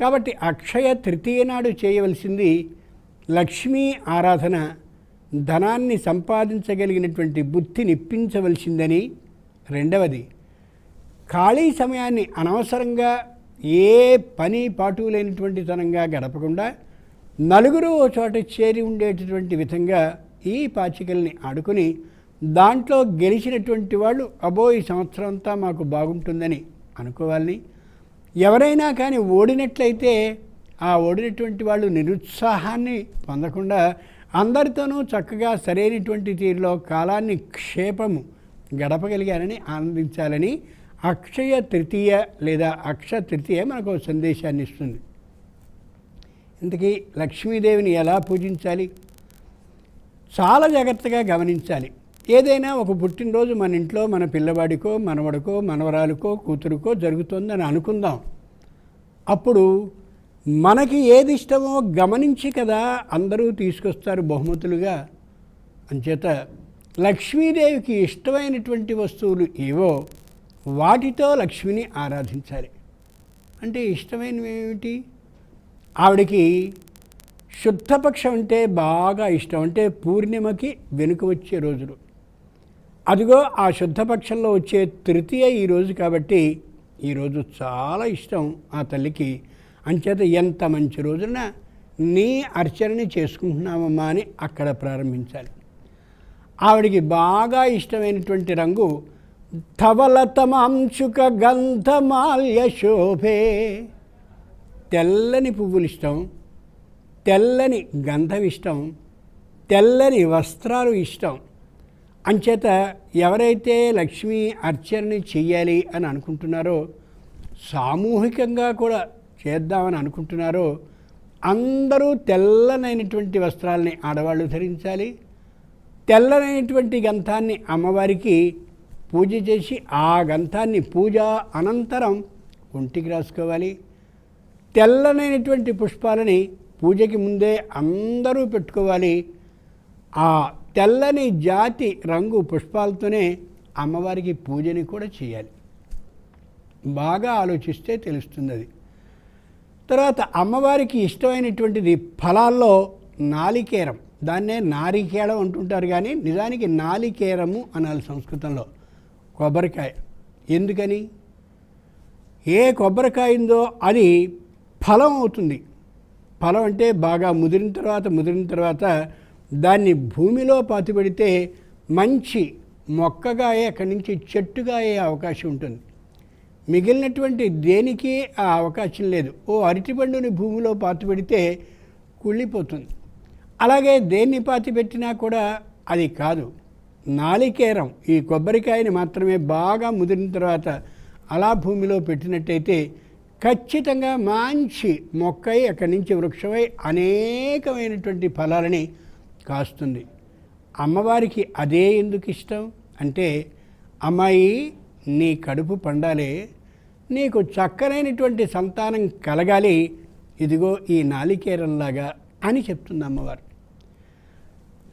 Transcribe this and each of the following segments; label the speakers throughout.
Speaker 1: కాబట్టి అక్షయ తృతీయ నాడు చేయవలసింది లక్ష్మీ ఆరాధన ధనాన్ని సంపాదించగలిగినటువంటి బుద్ధిని ఇప్పించవలసిందని రెండవది ఖాళీ సమయాన్ని అనవసరంగా ఏ పని పాటు లేనటువంటి తనంగా గడపకుండా నలుగురు ఓ చోట చేరి ఉండేటటువంటి విధంగా ఈ పాచికల్ని ఆడుకొని దాంట్లో గెలిచినటువంటి వాళ్ళు అబో ఈ సంవత్సరం అంతా మాకు బాగుంటుందని అనుకోవాలని ఎవరైనా కానీ ఓడినట్లయితే ఆ ఓడినటువంటి వాళ్ళు నిరుత్సాహాన్ని పొందకుండా అందరితోనూ చక్కగా సరైనటువంటి తీరులో కాలాన్ని క్షేపము గడపగలిగారని ఆనందించాలని అక్షయ తృతీయ లేదా అక్ష తృతీయ మనకు ఒక సందేశాన్ని ఇస్తుంది. ఇంతకీ లక్ష్మీదేవిని ఎలా పూజించాలి? చాలా జాగ్రత్తగా గమనించాలి. ఏదైనా ఒక పుట్టినరోజు మన ఇంట్లో మన పిల్లవాడికో మనవడికో మనవరాలకో కూతురుకో జరుగుతుందని అనుకుందాం. అప్పుడు మనకి ఏది ఇష్టమో గమనించి కదా అందరూ తీసుకొస్తారు బహుమతులుగా. అంచేత లక్ష్మీదేవికి ఇష్టమైనటువంటి వస్తువులు ఏవో వాటితో లక్ష్మిని ఆరాధించాలి. అంటే ఇష్టమైనవి ఏమిటి? ఆవిడకి శుద్ధపక్షం అంటే బాగా ఇష్టం. అంటే పూర్ణిమకి వెనుక వచ్చే రోజులు. అదిగో ఆ శుద్ధపక్షంలో వచ్చే తృతీయ ఈరోజు కాబట్టి ఈరోజు చాలా ఇష్టం ఆ తల్లికి. అంచేత ఎంత మంచి రోజున నీ అర్చనని చేసుకుంటున్నామమ్మా అని అక్కడ ప్రారంభించాలి. ఆవిడికి బాగా ఇష్టమైనటువంటి రంగు ధవలతమాంశుక గంధమాల్య శోభే. తెల్లని పువ్వులు ఇష్టం తెల్లని గంధం ఇష్టం తెల్లని వస్త్రాలు ఇష్టం అంచేత ఎవరైతే లక్ష్మీ అర్చనని చెయ్యాలి అని అనుకుంటున్నారో సామూహికంగా కూడా చేద్దామని అనుకుంటున్నారో అందరూ తెల్లనైనటువంటి వస్త్రాలని ఆడవాళ్ళు ధరించాలి. తెల్లనైనటువంటి గంధాన్ని అమ్మవారికి పూజ చేసి ఆ గంధాన్ని పూజ అనంతరం ఒంటికి రాసుకోవాలి. తెల్లనైనటువంటి పుష్పాలని పూజకి ముందే అందరూ పెట్టుకోవాలి. ఆ తెల్లని జాతి రంగు పుష్పాలతోనే అమ్మవారికి పూజని కూడా చేయాలి. బాగా ఆలోచిస్తే తెలుస్తుంది అది తర్వాత అమ్మవారికి ఇష్టమైనటువంటిది ఫలాల్లో నాలికేరం. దాన్నే నారికేళం అంటుంటారు కానీ నిజానికి నాలికేరము అనాలి సంస్కృతంలో కొబ్బరికాయ. ఎందుకని? ఏ కొబ్బరికాయిందో అది ఫలం అవుతుంది. ఫలం అంటే బాగా ముదిరిన తర్వాత ముదిరిన తర్వాత దాన్ని భూమిలో పాతిపెడితే మంచి మొక్కగా అక్కడి నుంచి చెట్టుగా అయ్యే అవకాశం ఉంటుంది. మిగిలినటువంటి దేనికి ఆ అవకాశం లేదు. ఓ అరటిపండుని భూమిలో పాతి పెడితే కుళ్ళిపోతుంది. అలాగే దేన్ని పాతి పెట్టినా కూడా అది కాదు. నాలికేరం ఈ కొబ్బరికాయని మాత్రమే బాగా ముదిరిన తర్వాత అలా భూమిలో పెట్టినట్టయితే ఖచ్చితంగా మంచి మొక్కై అక్కడి నుంచి వృక్షమై అనేకమైనటువంటి ఫలాలని కాస్తుంది. అమ్మవారికి అదే ఎందుకు ఇష్టం? అంటే అమ్మాయి నీ కడుపు పండాలి నీకు చక్కనైనటువంటి సంతానం కలగాలి ఇదిగో ఈ నాలికేరంలాగా అని చెప్తుంది అమ్మవారు.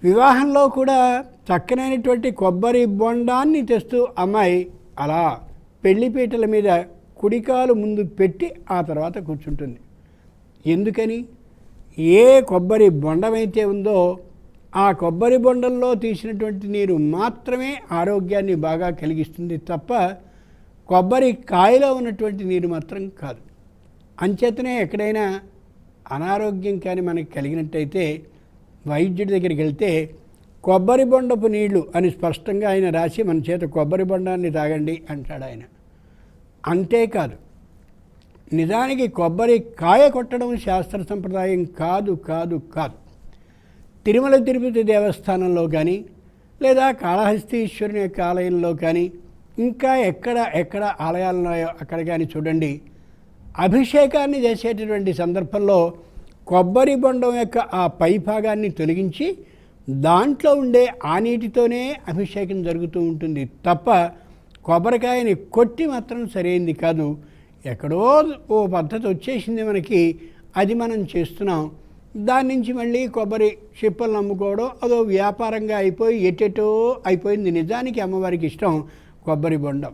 Speaker 1: వివాహంలో కూడా చక్కనైనటువంటి కొబ్బరి బొండాన్ని తెస్తూ అమ్మాయి అలా పెళ్ళిపీటల మీద కుడికాలు ముందు పెట్టి ఆ తర్వాత కూర్చుంటుంది. ఎందుకని? ఏ కొబ్బరి బొండమైతే ఉందో ఆ కొబ్బరి బొండల్లో తీసినటువంటి నీరు మాత్రమే ఆరోగ్యాన్ని బాగా కలిగిస్తుంది తప్ప కొబ్బరి కాయలో ఉన్నటువంటి నీరు మాత్రం కాదు. అంచేతనే ఎక్కడైనా అనారోగ్యం కానీ మనకి కలిగినట్టయితే వైద్యుడి దగ్గరికి వెళ్తే కొబ్బరి బొండపు నీళ్ళు అని స్పష్టంగా ఆయన రాసి మన చేత కొబ్బరి బొండాన్ని తాగండి అంటాడు ఆయన. అంతేకాదు నిజానికి కొబ్బరి కాయ కొట్టడం శాస్త్ర సంప్రదాయం కాదు కాదు కాదు. తిరుమల తిరుపతి దేవస్థానంలో కానీ లేదా కాళహస్తీశ్వరుని యొక్క ఆలయంలో కానీ ఇంకా ఎక్కడ ఎక్కడ ఆలయాలు ఉన్నాయో అక్కడ కానీ చూడండి. అభిషేకాన్ని చేసేటటువంటి సందర్భంలో కొబ్బరి బొండం యొక్క ఆ పై భాగాన్ని తొలగించి దాంట్లో ఉండే ఆ నీటితోనే అభిషేకం జరుగుతూ ఉంటుంది. తప్ప కొబ్బరికాయని కొట్టి మాత్రం సరైంది కాదు. ఎక్కడో ఓ పద్ధతి వచ్చేసింది మనకి. అది మనం చేస్తున్నాం. దాని నుంచి మళ్ళీ కొబ్బరి చిప్పలు నమ్ముకోవడం అదో వ్యాపారంగా అయిపోయి ఎటెటో అయిపోయింది. నిజానికి అమ్మవారికి ఇష్టం కొబ్బరి బొండం.